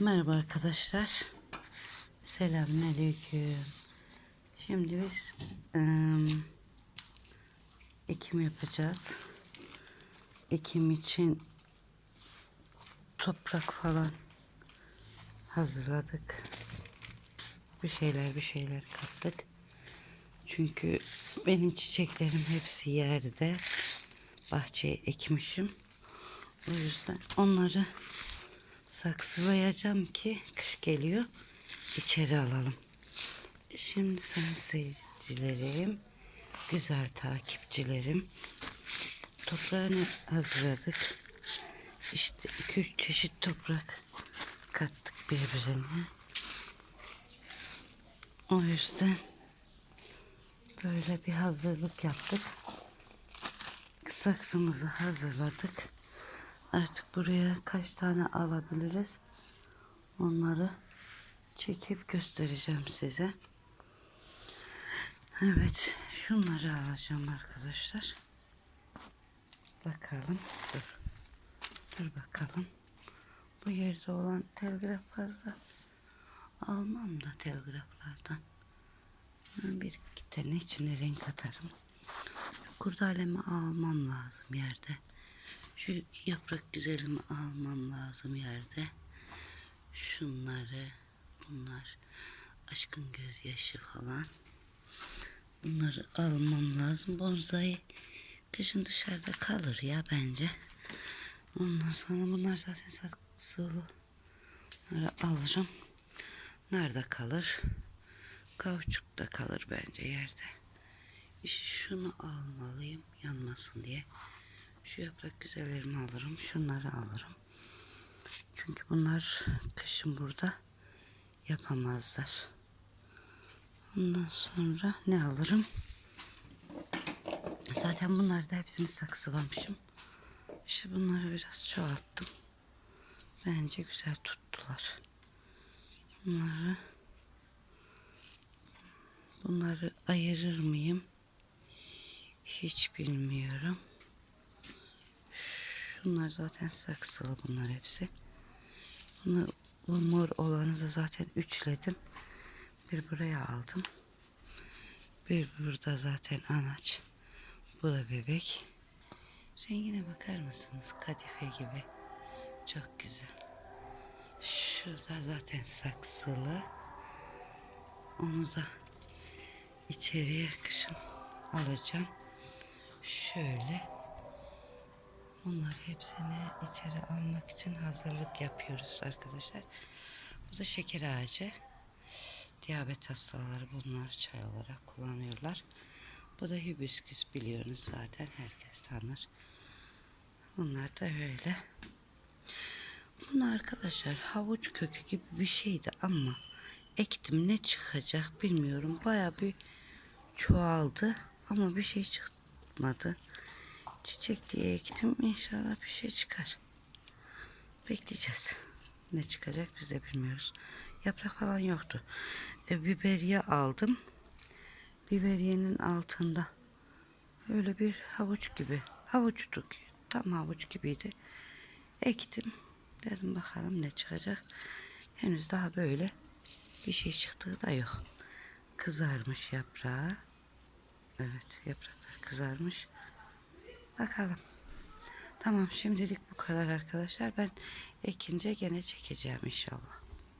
Merhaba arkadaşlar. Selamünaleyküm. Şimdi biz ım, ekim yapacağız. Ekim için toprak falan hazırladık. Bir şeyler bir şeyler kattık. Çünkü benim çiçeklerim hepsi yerde. Bahçeye ekmişim. O yüzden onları saksılayacağım ki kış geliyor. içeri alalım. Şimdi sayın seyircilerim, güzel takipçilerim. Toprağını hazırladık. İşte iki üç çeşit toprak kattık birbirine. O yüzden böyle bir hazırlık yaptık. Saksımızı hazırladık. Artık buraya kaç tane alabiliriz? Onları çekip göstereceğim size. Evet, şunları alacağım arkadaşlar. Bakalım. Dur. Dur bakalım. Bu yerde olan telgraf fazla. Almam da telgraflardan. Bir iki tane içine renk atarım. Kurdalemi almam lazım yerde. Şu yaprak güzelimi almam lazım yerde. Şunları, bunlar aşkın gözyaşı falan. Bunları almam lazım. Bonsai kışın dışarıda kalır ya bence. Ondan sonra bunlar zaten saksılı. Bunları alırım. Nerede kalır? Kauçukta kalır bence yerde. İşte şunu almalıyım yanmasın diye. Şu yaprak güzellerimi alırım. Şunları alırım. Çünkü bunlar kışın burada yapamazlar. Ondan sonra ne alırım? Zaten bunları da hepsini saksılamışım. İşte bunları biraz çoğalttım. Bence güzel tuttular. Bunları bunları ayırır mıyım? Hiç bilmiyorum. Şunlar zaten saksılı bunlar hepsi. Bunu, bu mor olanı da zaten üçledim. Bir buraya aldım. Bir burada zaten anaç. Bu da bebek. Rengine bakar mısınız? Kadife gibi. Çok güzel. Şurada zaten saksılı. Onu da içeriye kışın alacağım. Şöyle. Bunlar hepsini içeri almak için hazırlık yapıyoruz arkadaşlar. Bu da şeker ağacı. Diyabet hastaları bunlar çay olarak kullanıyorlar. Bu da hibiskus biliyorsunuz zaten herkes tanır. Bunlar da öyle. Bunlar arkadaşlar havuç kökü gibi bir şeydi ama ektim ne çıkacak bilmiyorum. Baya bir çoğaldı ama bir şey çıkmadı. Çiçek diye ektim. İnşallah bir şey çıkar. Bekleyeceğiz. Ne çıkacak biz de bilmiyoruz. Yaprak falan yoktu. E, biberiye aldım. Biberiyenin altında öyle bir havuç gibi. Havuçtu. Tam havuç gibiydi. Ektim. Dedim bakalım ne çıkacak. Henüz daha böyle bir şey çıktığı da yok. Kızarmış yaprağı. Evet yapraklar kızarmış. Bakalım. Tamam şimdilik bu kadar arkadaşlar. Ben ekince gene çekeceğim inşallah.